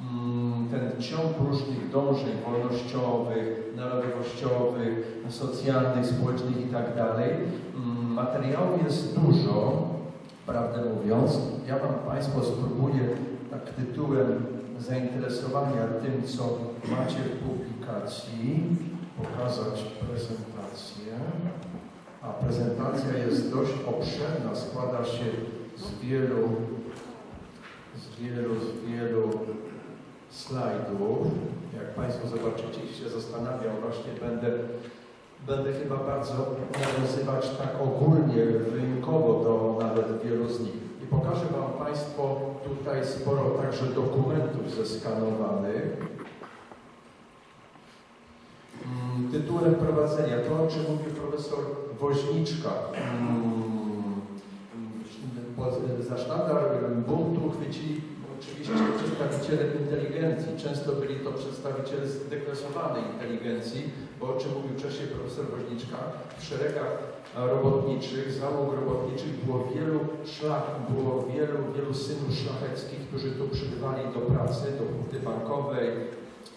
mm, ten ciąg różnych dążeń wolnościowych, narodowościowych, socjalnych, społecznych i tak. Mm, Materiału jest dużo, prawdę mówiąc. Ja Wam Państwo spróbuję tak tytułem zainteresowania tym, co macie w publikacji, pokazać prezentację. A prezentacja jest dość obszerna, składa się z wielu, wielu, wielu slajdów. Jak Państwo zobaczycie i się zastanawiam, właśnie będę, będę chyba bardzo nawiązywać tak ogólnie, rynkowo do nawet wielu z nich. I pokażę Wam Państwo tutaj sporo także dokumentów zeskanowanych. Mm, Tytułem prowadzenia, to o czym mówił profesor Woźniczka. Po- Za sztandar buntu chwycili oczywiście przedstawiciele inteligencji. Często byli to przedstawiciele zdeklasowanej inteligencji, bo o czym mówił wcześniej profesor Woźniczka, w szeregach robotniczych, załóg robotniczych było wielu szlach, było wielu, wielu synów szlacheckich, którzy tu przybywali do pracy, do huty bankowej,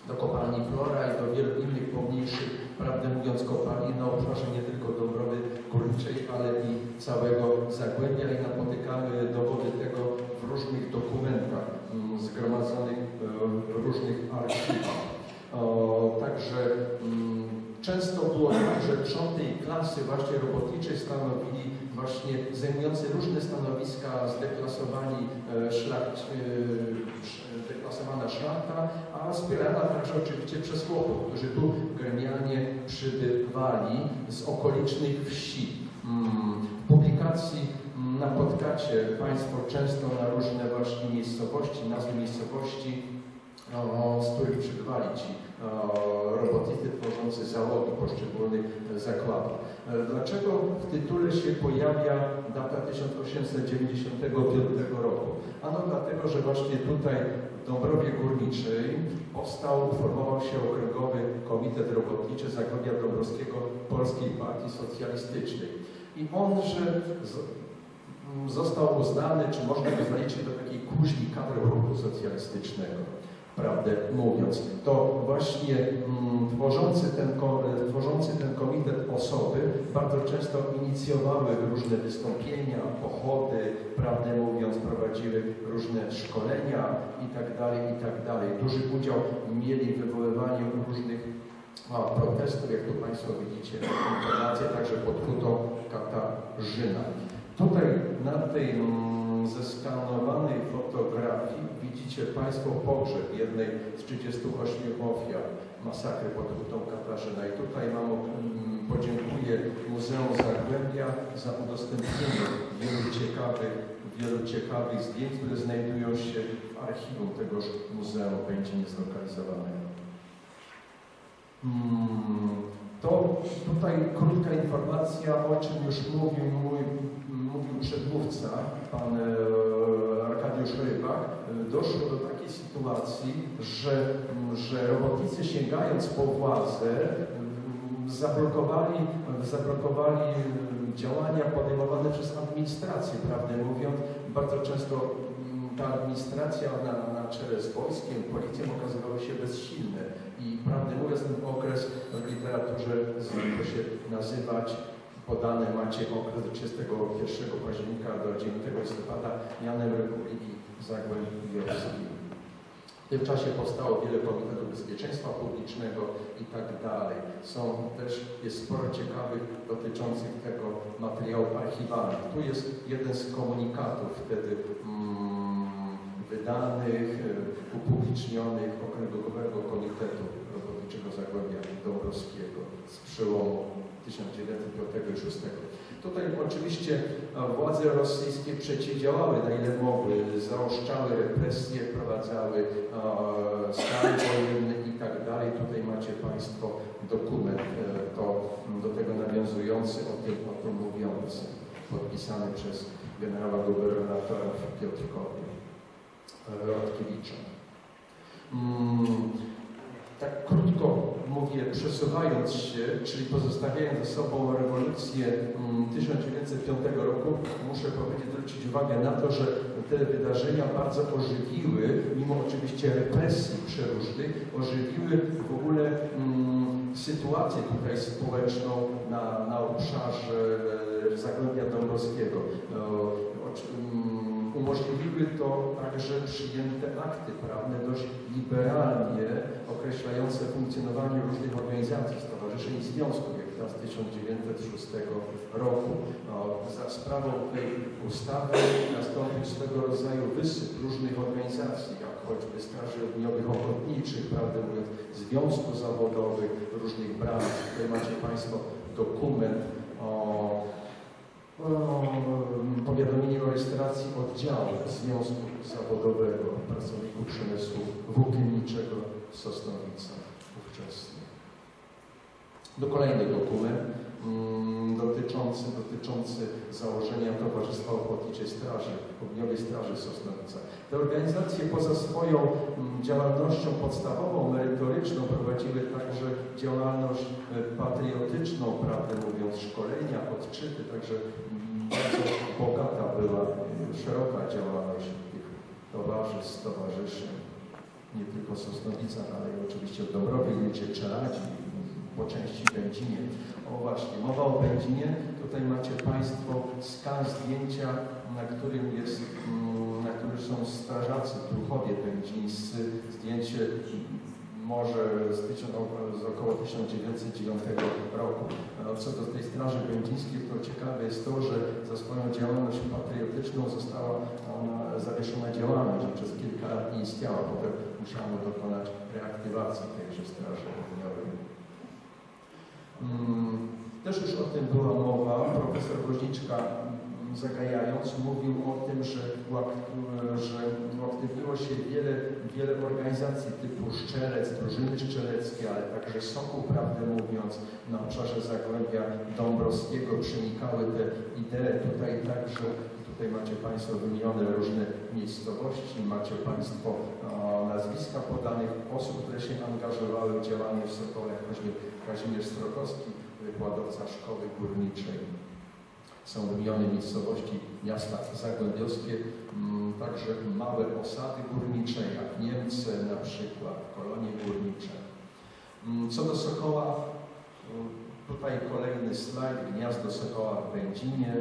do kopalni Flora i do wielu innych pomniejszych, prawdę mówiąc, kopalni na obszarze nie tylko Dąbrowy Górniczej, ale i całego Zagłębia i napotykamy dowody tego w różnych dokumentach mm, zgromadzonych e, w różnych archiwach. Także mm, często było tak, że trzon klasy właśnie robotniczej stanowili właśnie zajmujący różne stanowiska zdeklasowani e, szlach, a wspierana także oczywiście przez chłopów, którzy tu gremialnie przybywali z okolicznych wsi. W publikacji mm, napotkacie Państwo często na różne właśnie miejscowości, nazwy miejscowości, z których przybywali ci robotnicy tworzący załogi poszczególnych zakładów. E, Dlaczego w tytule się pojawia data 1895 roku? Ano dlatego, że właśnie tutaj Dąbrowie Górniczej powstał, uformował się Okręgowy Komitet Robotniczy Zagłębia Dąbrowskiego Polskiej Partii Socjalistycznej. I on, że z, m, został uznany, czy można go zaliczyć do takiej kuźni kadry ruchu socjalistycznego prawdę mówiąc. To właśnie mm, tworzący, ten, tworzący ten komitet osoby bardzo często inicjowały różne wystąpienia, pochody, prawdę mówiąc, prowadziły różne szkolenia i tak dalej, i tak. Duży udział mieli w wywoływaniu różnych a, protestów, jak tu Państwo widzicie, informacje także pod hutą Katarzyna. Tutaj na tej mm, zeskanowanej fotografii widzicie Państwo pogrzeb jednej z 38 ofiar masakry pod hutą Katarzyna. I tutaj mam, mm, podziękuję Muzeum Zagłębia za udostępnienie wielu ciekawych, wielu ciekawych zdjęć, które znajdują się w archiwum tegoż muzeum, będzie niezlokalizowanego. Mm, To tutaj krótka informacja, o czym już mówił mój przedmówca, pan e, Arkadiusz Rybak. Doszło do takiej sytuacji, że, że robotnicy sięgając po władzę zablokowali, zablokowali działania podejmowane przez administrację, prawdę mówiąc. Bardzo często ta administracja na, na czele z wojskiem, policją okazywała się bezsilne. I prawdę mówiąc, ten okres w literaturze zwykło się nazywać, podane macie okres od 31 października do 9 listopada mianem Republiki Zagłębiowskiej. W tym czasie powstało wiele komitetów bezpieczeństwa publicznego i tak dalej. Są też, jest sporo ciekawych dotyczących tego materiałów archiwalnych. Tu jest jeden z komunikatów wtedy mm, wydanych, e, upublicznionych Okręgowego Komitetu Robotniczego Zagłębia Dąbrowskiego z przełomu 1905 i 6. Tutaj oczywiście władze rosyjskie przeciwdziałały na ile mogły, zaoszczały represje, prowadzały stany wojenne i tak dalej. Tutaj macie Państwo dokument e, to, do tego nawiązujący, o tym, o tym mówiący, podpisany przez generała gubernatora Piotrkowi Rodkiewicza. Mm, tak krótko mówię, przesuwając się, czyli pozostawiając za sobą rewolucję mm, 1905 roku, muszę powiedzieć, zwrócić uwagę na to, że te wydarzenia bardzo ożywiły, mimo oczywiście represji przeróżnych, ożywiły w ogóle mm, sytuację tutaj społeczną na, na obszarze e, Zagłębia Dąbrowskiego. No, oczy- mm, Umożliwiły to także przyjęte akty prawne dość liberalnie określające funkcjonowanie różnych organizacji, stowarzyszeń i związków, jak ta z 1906 roku. Za sprawą tej ustawy nastąpił swego rodzaju wysyp różnych organizacji, jak choćby Straży Ogniowych Ochotniczych, prawdę mówiąc, związków zawodowych, różnych branż. Tutaj macie Państwo dokument o o powiadomienie o rejestracji oddziału Związku Zawodowego Pracowników Przemysłu Włókienniczego Sosnowica ówczesny. Do kolejny dokument mm, dotyczący, dotyczący założenia Towarzystwa Ochotniczej Straży, Ogniowej Straży Sosnowica. Te organizacje poza swoją mm, działalnością podstawową, merytoryczną prowadziły także działalność e, patriotyczną, prawdę mówiąc, szkolenia, odczyty, także mm, bardzo bogata była, szeroka działalność tych towarzystw, stowarzyszeń, nie tylko w Sosnowicach, ale i oczywiście w Dąbrowie, Miedzie, Czeladzi, po części Będzinie. O właśnie, mowa o Będzinie, tutaj macie Państwo skan zdjęcia, na którym jest, mm, na którym są strażacy, duchowie będzińscy, zdjęcie może z, tysiąc, z około 1909 roku. Co do tej Straży Będzińskiej, to ciekawe jest to, że za swoją działalność patriotyczną została ona zawieszona działalność przez kilka lat nie istniała. Potem musiano dokonać reaktywacji tejże Straży Ogniowej. Mm, Też już o tym była mowa. Profesor Woźniczka zagajając mówił o tym, że, uak- że się wiele, wiele organizacji typu Szczelec, drużyny szczeleckie, ale także Sokół, prawdę mówiąc, na obszarze Zagłębia Dąbrowskiego przenikały te idee tutaj także Tutaj macie Państwo wymienione różne miejscowości, macie Państwo e, nazwiska podanych osób, które się angażowały w działanie w Sokole, choćby Kazimierz Strokowski, wykładowca szkoły górniczej. Są wymienione miejscowości miasta zagłębiowskie, mm, także małe osady górnicze, jak Niemce na przykład, kolonie górnicze. Mm, Co do Sokoła, mm, tutaj kolejny slajd, gniazdo Sokoła w Będzinie.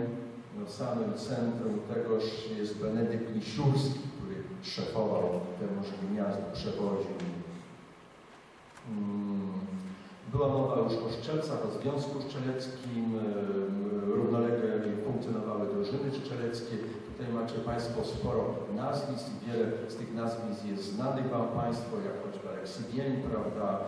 W samym centrum tegoż jest Benedykt Misiurski, który szefował temuż gniazdu, przewoził. Była mowa już o Szczelcach, o Związku Szczeleckim, Tutaj macie Państwo sporo nazwisk, wiele z tych nazwisk jest znanych Wam Państwo, jak choćby Aleksy Bień, prawda,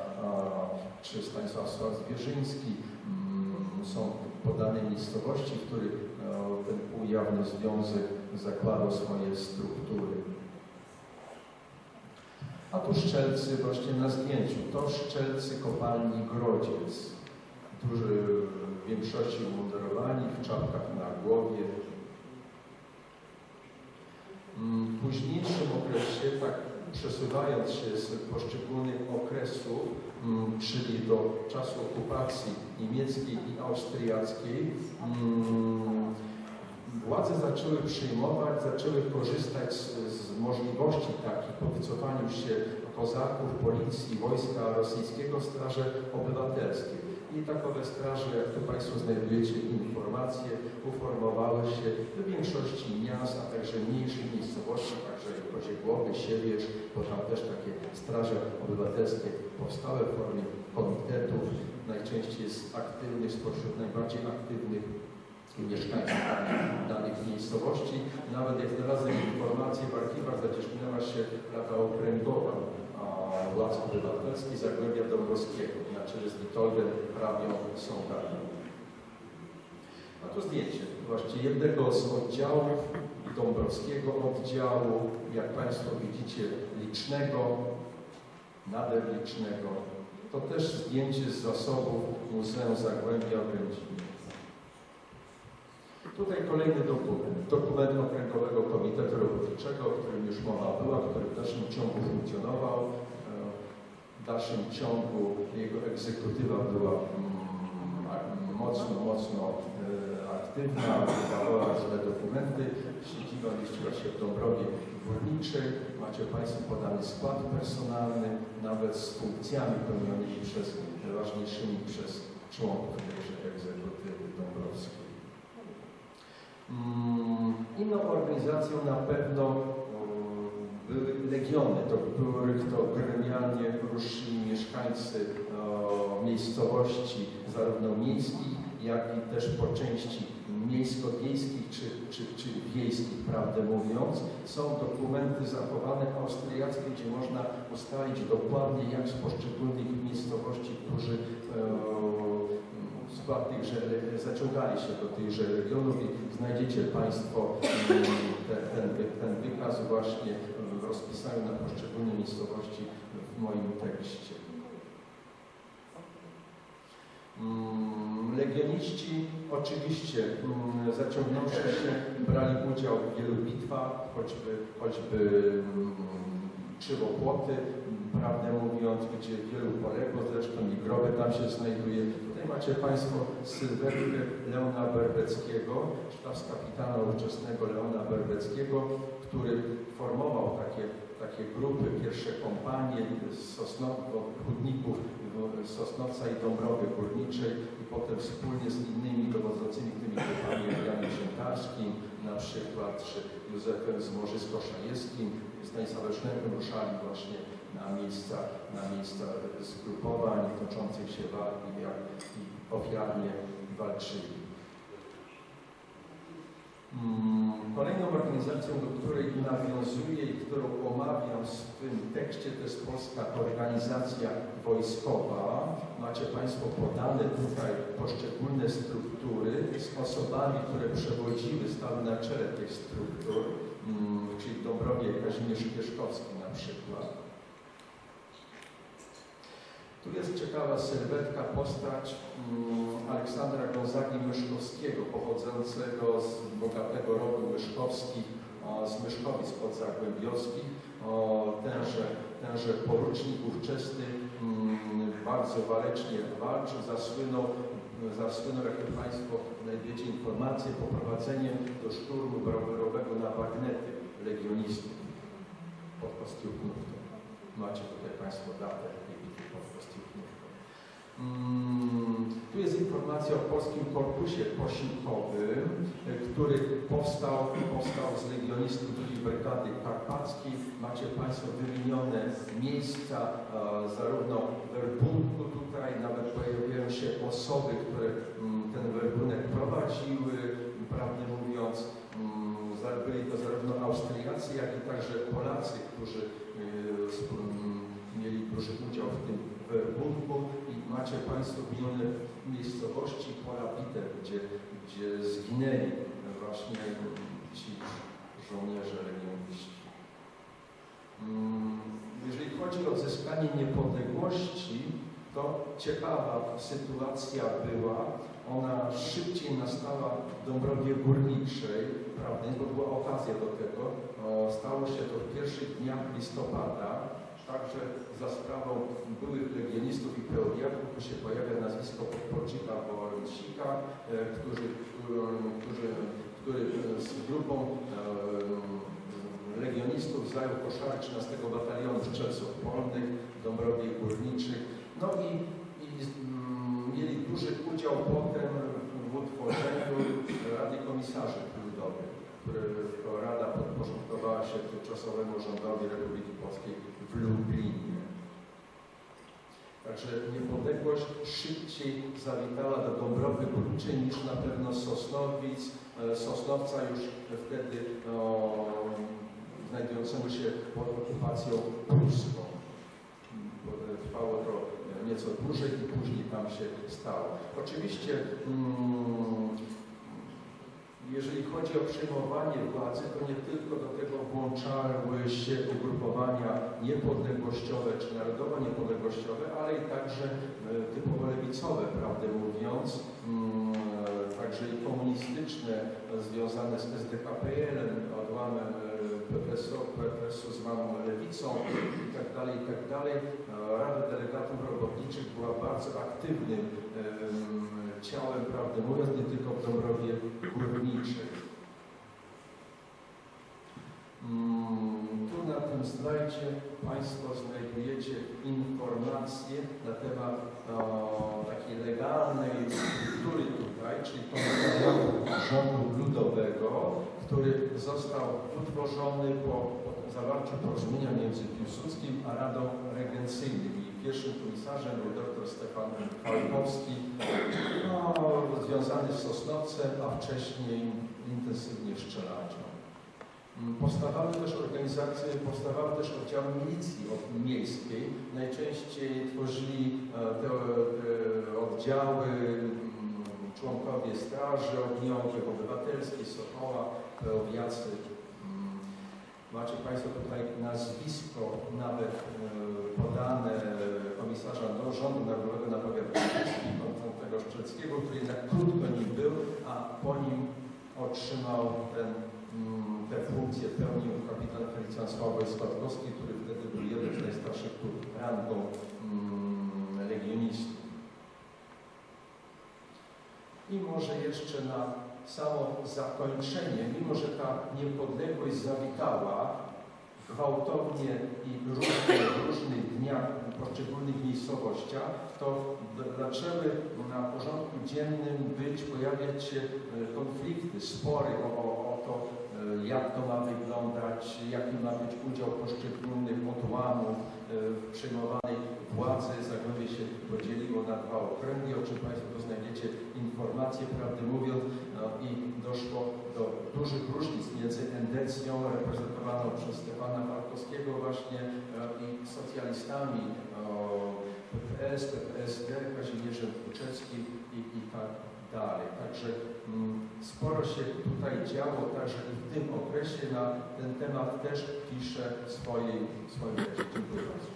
czy Stanisław Sławc Zwierzyński. Mm, Są podane miejscowości, w których e, ten półjawny związek zakładał swoje struktury. A tu Szczelcy właśnie na zdjęciu. To Szczelcy kopalni Grodziec. Duży w większości umundurowani, w czapkach na głowie. Mm, W późniejszym okresie, tak przesuwając się z poszczególnych okresów, mm, czyli do czasu okupacji niemieckiej i austriackiej, mm, władze zaczęły przyjmować, zaczęły korzystać z, możliwości takich po wycofaniu się kozaków, policji, wojska rosyjskiego, straże obywatelskie. I takowe straże, jak tu Państwo znajdujecie informacje, uformowały się w większości miast, a także mniejszych miejscowości, także Koziegłowy, Siewierz, bo tam też takie straże obywatelskie powstały w formie komitetów. Najczęściej jest aktywnych, spośród najbardziej aktywnych mieszkańców danych, miejscowości. Nawet jak znalazłem informację w archiwach, zacieśniała się Rada Okręgowa władz obywatelskich Zagłębia Dąbrowskiego na czele z Witoldem Prawią Sądami. A tu zdjęcie właśnie jednego z oddziałów Dąbrowskiego oddziału, jak Państwo widzicie, licznego, nader licznego. To też zdjęcie z zasobów Muzeum Zagłębia w Będzinie. Tutaj kolejny dokument, dokument Okręgowego Komitetu Robotniczego, o którym już mowa była, który w dalszym ciągu funkcjonował. E, dalszym ciągu jego egzekutywa była mm, mocno, mocno e, aktywna, wydawała różne dokumenty. Siedziba mieściła się w Dąbrowie Górniczej. Macie Państwo podany skład personalny, nawet z funkcjami pełnionymi przez ważniejszymi przez członków tejże egzekutywy dąbrowskiej. Mm, Inną organizacją na pewno mm, były legiony, do których to gremialnie ruszyli mieszkańcy miejscowości, zarówno miejskich, jak i też po części miejsko-wiejskich czy, czy, czy wiejskich, prawdę mówiąc. Są dokumenty zachowane austriackie, gdzie można ustalić dokładnie, jak z poszczególnych miejscowości, którzy e, skład tychże, zaciągali się do tychże regionów i znajdziecie Państwo te- ten, wy- ten wykaz właśnie w rozpisaniu na poszczególne miejscowości w moim tekście. Mm, Legioniści oczywiście mm, zaciągnąwszy się brali udział w wielu bitwach, choćby, choćby mm, Krzywopłoty, prawdę mówiąc, gdzie wielu poległo, zresztą i groby tam się znajduje. Tutaj macie Państwo sylwetkę Leona Berbeckiego, sztabs-kapitana ówczesnego Leona Berbeckiego, który formował takie, takie grupy, pierwsze kompanie z Sosnowca i Dąbrowy Górniczej i potem wspólnie z innymi dowodzącymi tymi grupami, Janem Ziętarskim na przykład, czy Józefem Zmorzysko-Szajewskim, Stanisławem Szlemem ruszali właśnie na miejsca, na miejsca zgrupowań toczących się walk i, jak, i ofiarnie walczyli. Mm, Kolejną organizacją, do której nawiązuję i którą omawiam w swym tekście, to jest Polska Organizacja Wojskowa. Macie Państwo podane tutaj poszczególne struktury z osobami, które przewodziły, stały na czele tych struktur, mm, czyli Dąbrowie Kazimierz Kieszkowski na przykład. Tu jest ciekawa sylwetka, postać mm, Aleksandra Gonzagi Myszkowskiego, pochodzącego z bogatego rodu Myszkowskich, z Myszkowic podzagłębiowskich. Tenże, tenże porucznik ówczesny mm, bardzo walecznie walczył, zasłynął, zasłynął, jak Państwo znajdziecie informacje, poprowadzeniem do szturmu rowerowego na bagnety legionistów pod Kostiuchnówką. Macie tutaj Państwo datę tej bitwy pod Kostiuchnówką. Mm, Tu jest informacja o Polskim Korpusie Posiłkowym, e, który powstał, powstał z legionistów II Brygady Karpackiej. Macie Państwo wymienione miejsca, e, zarówno w Werbunku tutaj, nawet pojawiają się osoby, które mm, ten werbunek prowadziły, prawdę mówiąc, mm, byli to zarówno Austriacy, jak i także Polacy, którzy mm, mieli duży udział w tym werbunku macie Państwo wymienione miejscowości pola gdzie, gdzie zginęli właśnie ci żołnierze legioniści. Mm, Jeżeli chodzi o odzyskanie niepodległości, to ciekawa sytuacja była. Ona szybciej nastała w Dąbrowie Górniczej, prawda, bo była okazja do tego. Stało się to w pierwszych dniach listopada, także za sprawą byłych legionistów i peodiaków, tu się pojawia nazwisko podporucznika Wąsika, e, którzy, którzy, którzy, który z grupą e, legionistów zajął koszary 13 Batalionu Strzelców Polnych Dąbrowie Górniczych. No i, i mm, mieli duży udział potem w utworzeniu Rady Komisarzy To Rada podporządkowała się tymczasowemu rządowi Republiki Polskiej w Lublinie. Także niepodległość szybciej zawitała do Dąbrowy Górniczej niż na pewno Sosnowic, e, Sosnowca już wtedy no, znajdującemu się pod okupacją pruską. Bo Trwało to nieco dłużej i później tam się stało. Oczywiście mm, jeżeli chodzi o przejmowanie władzy, to nie tylko do tego włączały się ugrupowania niepodległościowe czy narodowo-niepodległościowe, ale i także e, typowo lewicowe, prawdę mówiąc, mm, e, także i komunistyczne, e, związane z SDKPL-em, odłamem PPS-u, zwaną Lewicą i tak dalej, i tak Rada Delegatów Robotniczych była bardzo aktywnym ciałem, prawdę mówiąc, nie tylko w Dąbrowie Górniczej. Mm, Tu na tym slajdzie Państwo znajdujecie informacje na temat o, takiej legalnej struktury tutaj, czyli komisariatu rządu ludowego, który został utworzony po, po zawarciu porozumienia między Piłsudskim a Radą Regencyjną. Pierwszym komisarzem był dr Stefan Falkowski, no, związany z Sosnowcem, a wcześniej intensywnie z Czelaczą. Mm, Powstawały też organizacje, powstawały też oddziały milicji miejskiej. Najczęściej tworzyli e, te, te oddziały mm, członkowie Straży Ogniowych, Obywatelskiej, Sokoła, Peowiacy. Macie Państwo tutaj nazwisko nawet e, podane komisarza do Rządu Narodowego na powiat Konstantego Szczeckiego, który jednak krótko nim był, a po nim otrzymał ten mm, tę funkcję pełnił kapitan Felicjan Sławoj Składkowski, który wtedy był jednym z najstarszych rangą mm, legionistów. I może jeszcze na samo zakończenie, mimo że ta niepodległość zawitała gwałtownie i różnie, w różnych dniach w poszczególnych miejscowościach, to zaczęły na porządku dziennym być, pojawiać się e, konflikty, spory o, o, o to, jak to ma wyglądać, jaki ma być udział poszczególnych odłamów e, w przejmowanej władzy. Zagłębie się podzieliło na dwa okręgi, o czym Państwo tu znajdziecie informacje, prawdę mówiąc, no i doszło do dużych różnic między endecją reprezentowaną przez Stefana Falkowskiego właśnie e, i socjalistami PPS, PPSD, Kazimierzem Kuczewskim i, i tak dalej. Także mm, sporo się tutaj działo, także i w tym okresie na ten temat też piszę w swojej, w. Dziękuję bardzo.